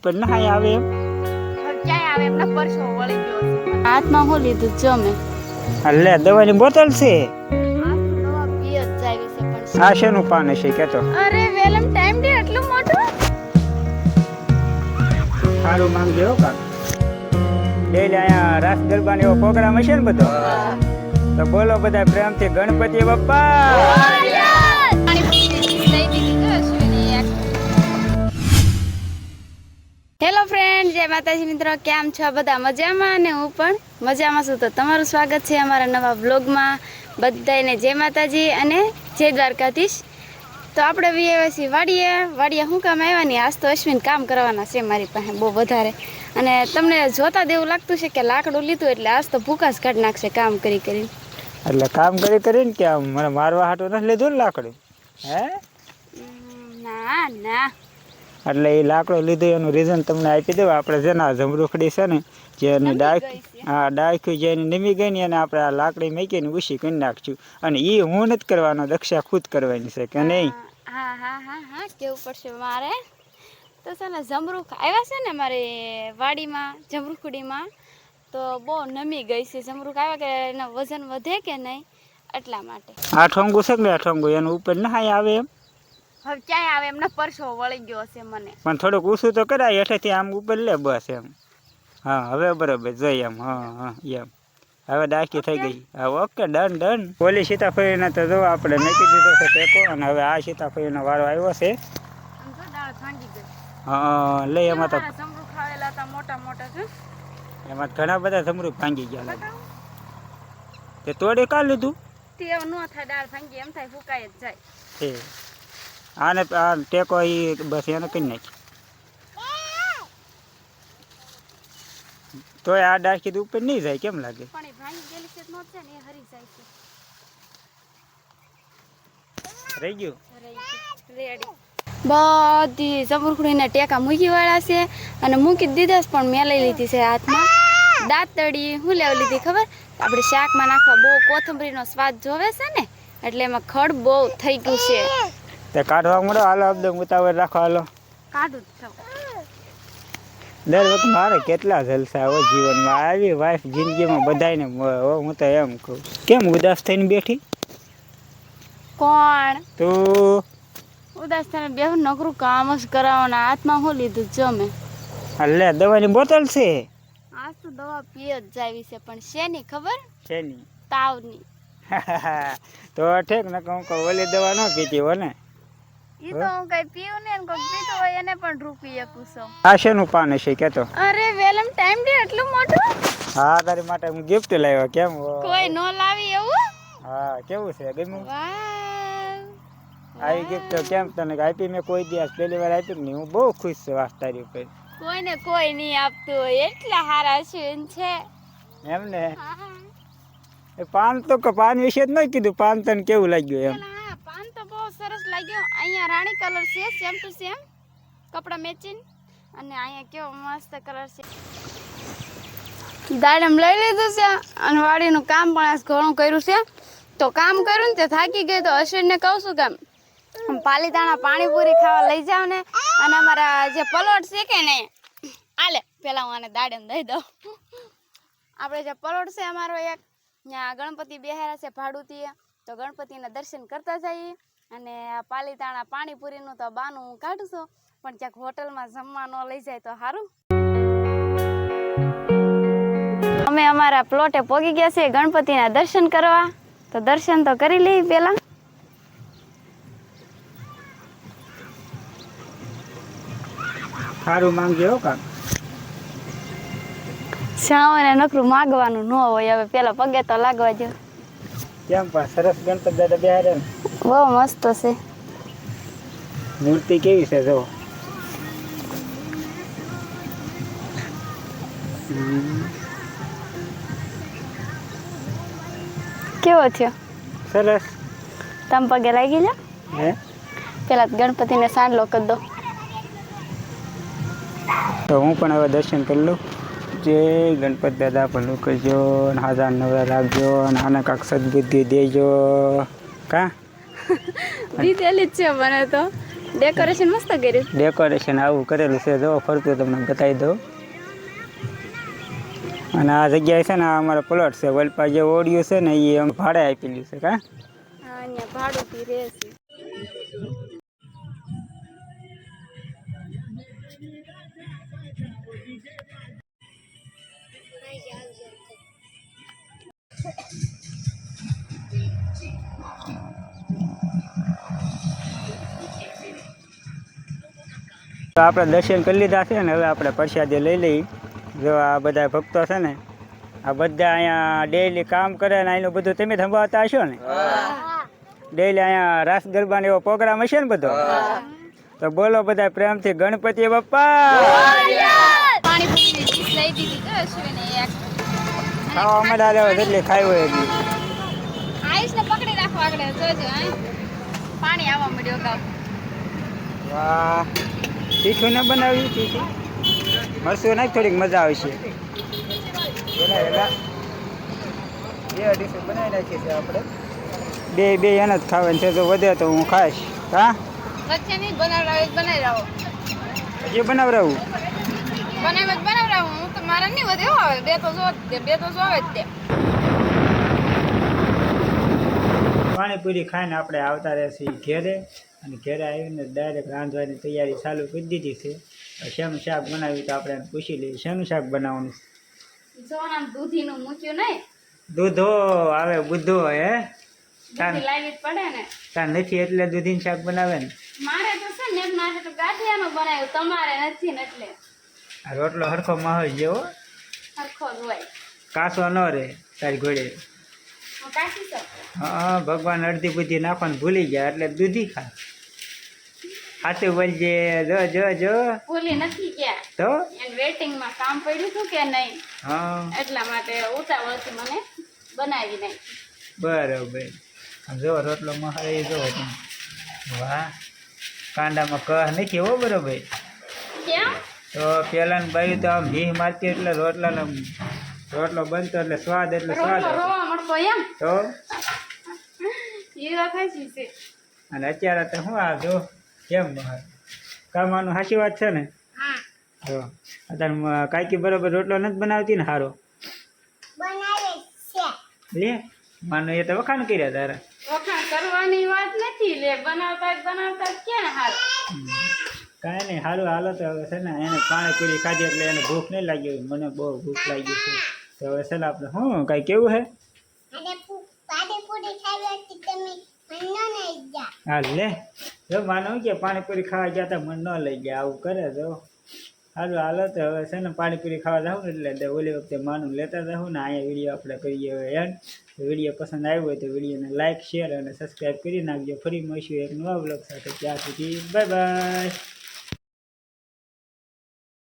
ઉપર નહાય આવે એમ. ક્યાંય આવે એમના પરસો વળી ગયો છે. હાથમાં હું લીધું જો મેં એટલે દવાની બોટલ છે. આ તો દવા પી જ જાવી છે પણ આ શેનું પાન હશે કેતો? અરે વેલમ ટાઈમ દે એટલું મોટું? સારું માંગજો હો કાક ડેલી અહીંયા રાસ ગરબાનો એવો પ્રોગ્રામ હશે ને બધો? તો બોલો બધા પ્રેમથી ગણપતિ બાપ્પા હેલો ફ્રેન્ડ જય માતાજી મિત્રો. કેમ છો? બધા મજામાં? અને હું પણ મજામાં છું. તો તમારું સ્વાગત છે અમારા નવા બ્લોગમાં બધાને જય માતાજી અને જય દ્વારકાધીશ. તો આપણે વીએવાસી વાડીએ. વાડીએ શું કામ આવ્યા ને આજ તો અશ્વિન કામ કરવાના છે મારી પાસે બહુ વધારે. અને તમને જોતા દેવું લાગતું છે કે લાકડું લીધું એટલે આજ તો ભૂકા જ કાઢી નાખશે કામ કરી કરીને એટલે કામ કરી કરીને કે મને મારવા હાટું નથી લીધું ને લાકડું? હે? ના ના. એટલે એ લાકડો લીધું એનું રીઝન તમને આપી દેવા. આપણે છે ને આ જમરૂખડી છે ને જે એની હા ડાખ્યું જે એની નમી ગઈ ને એને આપણે આ લાકડી મૂકીને ઉછી કરી નાખશું. અને એ હું નથી કરવાનો દક્ષા ખુદ કરવાની છે કે નહીં? હા હા હા હા કેવું પડશે મારે? તો છે ને જમરૂખ આવ્યા છે ને મારી વાડીમાં જમરૂખડીમાં તો બહુ નમી ગઈ છે. જમરૂખ આવ્યા કે એના વજન વધે કે નહીં? એટલા માટે. આ ઠોંગું છે કે આ ઠોંગું એનું ઉપર નહાઈ આવે એમ? હવે ક્યાંય આવે એમના પરસો વળી ગયો હશે મને. પણ થોડુંક ઊંચું તો કરાય હેઠેથી આમ ઉપર લે બસ એમ. હા હવે બરોબર જોઈ એમ હા હા એમ. હવે ડાકી થઈ ગઈ. હા ઓકે ડન ડન. ઓલી સીતાફળીને તો જો આપણે મૂકી દીધો છે ટેકો અને હવે આ સીતાફળીનો વારો આવ્યો છે. હા લઈ એમાં તો મોટા મોટા છે એમાં ઘણા બધા સમરૂપ ભાંગી ગયા તે તોડી કાઢ લીધું. તે ન થાય દાળ ભાંગી એમ થાય ફૂકાય જ જાય. આને આ ટેકો એ બસ એને કરી નાખી. તો આ ડાકી ઉપર નહીં જાય કેમ લાગે? રહી ગયું? બધી જમરૂખડીને ટેકા મૂકી વાળા છે અને મૂકી દીધા છે પણ મેં લઈ લીધી છે હાથમાં. દાંતડી હું લેવા લીધી ખબર? આપણે શાકમાં નાખવા બહુ કોથમરીનો સ્વાદ જોવે છે ને એટલે એમાં ખડ બહુ થઈ ગયું છે. તે કાઢવા મળો? હાલો એકદમ ઉતાવળ રાખો હાલો. કાઢું દર વખત મારે કેટલા જલસા હોય જીવનમાં. આવી વાઈફ જિંદગીમાં બધાને હો હું તો એમ કહું. કેમ ઉદાસ થઈને બેઠી? કોણ? તું? ઉદાસ થઈને બેહુ નકરું કામ જ કરાવવાના. હાથમાં હું લીધું જો મેં આ દવાની બોટલ છે? આજ તો દવા પીએ જ જાવી છે પણ શેની ખબર? શેની તાવની. તો ઠેક ને કહું કે ઓલી દવા ન પીતી હો ને. ઈ તો હું કઈ પીવું ને કોઈ પીતો હોય એને પણ રૂપી છું આ શેનું પાન હશે કેતો? અરે વેલમ ટાઈમ દે એટલું મોટું? હા તારી માટે હું ગિફ્ટ લાવ્યો કેમ? કોઈ નો લાવી એવું? હા કેવું છે ગમ્યું? આવી ગિફ્ટ કેમ તને આપી મેં કોઈ દિવસ પહેલી વાર આપી ને હું બહુ ખુશ છું વાત તારી ઉપર. કોઈને કોઈ નહીં આપતું હોય એટલા હારા અશ્વિન છે? એમ ને? પાન તો કે પાન વિશે જ ન કીધું પાન તને કેવું લાગ્યું એમ? તો લાગ્યો અહીંયા રાણી કલર છે, સેમ ટુ સેમ. કપડાં મેચિંગ અને અહીંયા કેવો મસ્ત કલર છે. દાડમ લઈ લીધું છે અને વાડીનું કામ પણ આજ ઘણું કર્યું છે. તો કામ કર્યું ને તે થાકી ગઈ તો અશ્વિનને કહું છું કે પાલીતાણા પાણીપુરી ખાવા લઈ જાવ ને. અને અમારા જે પલોટ છે કે ને આલે, પેલા હું આને દાડમ દઈ દઉં. આપણે જે પલોટ છે અમારો એક, ત્યાં ગણપતિ બેહારા છે ભાડુતી તો ગણપતિના દર્શન કરતા જઈએ. અને પાલીતાણા પાણીપુરીનું તો બાનું હું કાઢું પણ ક્યાંક હોટલમાં જમવા ન લઈ જાય તો સારું અમે અમારા પ્લોટે પોગી ગયા છીએ ગણપતિના દર્શન કરવા. તો દર્શન તો કરી લઈએ પહેલાં. સારું માંગજો કાક. શ્રાવણે નકરું માગવાનું ન હોય હવે પેલા પગે તો લાગવા જો કેમ પણ સરસ ગણપત દાદા બેહારે ને. બહુ મસ્ત છે. મૂર્તિ કેવી છે જો? કેવો થયો? સરસ. તમ પગે લાગી જા હે? પેલા ગણપતિને સાંડલો કરી દો. તો હું પણ હવે દર્શન કરી લઉં. જે ગણપત દાદા ભલું કરજો હાજર નવરા રાખજો અને આને કાંક સદબુદ્ધિ દેજો. કા? દીધેલી જ છે મને તો. ડેકોરેશન મસ્ત કર્યું. ડેકોરેશન આવું કરેલું છે. જો ફરતું તમને બતાવી દઉં. અને આ જગ્યાએ છે ને આ અમારો પ્લોટ છે. વલપા જે ઓડિયું છે ને એ ભાડે આપેલું છે કા? હા અહીંયા ભાડું થી રહેશે તો આપણે દર્શન કરી લીધા છે ને હવે આપણે પ્રસાદી લઈ લઈ. જો આ બધા ભક્તો છે ને આ બધા અહીંયા ડેઈલી કામ કરે ને અહીંનું બધું તમે સંભાળતા હશો ને? ડેઈલી અહીંયા રાસ ગરબાનો એવો પ્રોગ્રામ હશે ને બધો? તો બોલો બધા પ્રેમથી ગણપતિ બાપ્પા પાણીપુરીની ડીશ લઈ દીધી તો અશ્વિને એક. ખાવા મળ્યા લેવા જેટલી ખાઈ હોય એટલી. આયુષને પકડી રાખો આગળ જોજો પાણી આવવા મળ્યો ગાવ વાહ. તીખું ન બનાવ્યું તીખું. મરસું નાખ થોડીક મજા આવશે. બે અઢીસો બનાવી નાખીએ છીએ આપણે. બે બે એને જ ખાવાની છે તો વધે તો હું ખાઈશ. હા? વચ્ચે નહીં બનાવડાવે બનાવી હજી બનાવરાવું બનાવ જ બનાવડાવું. હું તો મારા નહીં વધે બે તો જો જ તે બે તો જોવે જ તે પાણીપુરી ખાઈને આપણે આવતા રહેશે ઘેરે. અને ઘેરે આવીને ડાયરેક્ટ રાંધવાની તૈયારી ચાલુ કરી દીધી છે. શેનું શાક બનાવ્યું તો આપણે પૂછી લઈએ શેનું શાક બનાવવાનું દૂધીનું મૂક્યું નહીં? દૂધો આવે બુદ્ધો હે? તાન નથી એટલે દૂધીનું શાક બનાવે ને? મારે તો છે ને મારે તો ગાંઠિયાનું બનાવ્યું તમારે નથી ને એટલે. રોટલો હરખો માહોલ જેવો? હરખો હોય. કાસો ન રે તારી ઘોડે. હું ભગવાન અડધી બુદ્ધિ નાખવાનું ભૂલી ગયા એટલે દૂધી ખા હાથે બોલજે જો જો જો. ભૂલી નથી ગયા. તો? વેટિંગમાં કામ પડ્યું હતું કે નહીં? હા. એટલા માટે ઉતાવળથી મને બનાવી નહીં બરોબર. જો રોટલો મહારે જો વાહ. કાંડામાં કહ નથી હો બરોબર. કેમ? તો પેલા બાયું તો આમ ભીહ મારતી એટલે રોટલાનો રોટલો બનતો એટલે સ્વાદ એટલે સ્વાદ એમ? તો? વાત સાચી છે અને અત્યારે તો શું આ જો કેમ કામવાનું સાચી વાત છે ને? હા. જો અત્યારે કાંઈકી બરોબર રોટલો નથી બનાવતી ને સારો લે માનો એ તો વખાણ કર્યા તારા. વખાણ કરવાની વાત નથી લે બનાવતા બનાવતા ક્યાં હાલ કાંઈ નહીં સારું હાલો તો હવે છે ને એને પાણીપુરી ખાધી એટલે એને ભૂખ નહીં લાગી મને બહુ ભૂખ લાગી છે. તો હવે છે ને આપણે શું કાંઈ કેવું છે હા, લે. જો માનવ કે પાણીપુરી ખાવા ગયા તા મન ન લઈ ગયા, આવું કરે જો હાલો હાલો, તો હવે છે ને પાણીપુરી ખાવા જાઉં ને એટલે ઓલી વખતે માનું લેતા જાઉં ને અહીંયા વીડિયો આપણે કરીએ હવે એન્ડ વીડિયો પસંદ આવ્યો હોય તો વિડીયોને લાઇક શેર અને સબસ્ક્રાઈબ કરી નાખજો. ફરી મળીશું એક નવા બ્લોગ સાથે. ત્યાં સુધી બાય બાય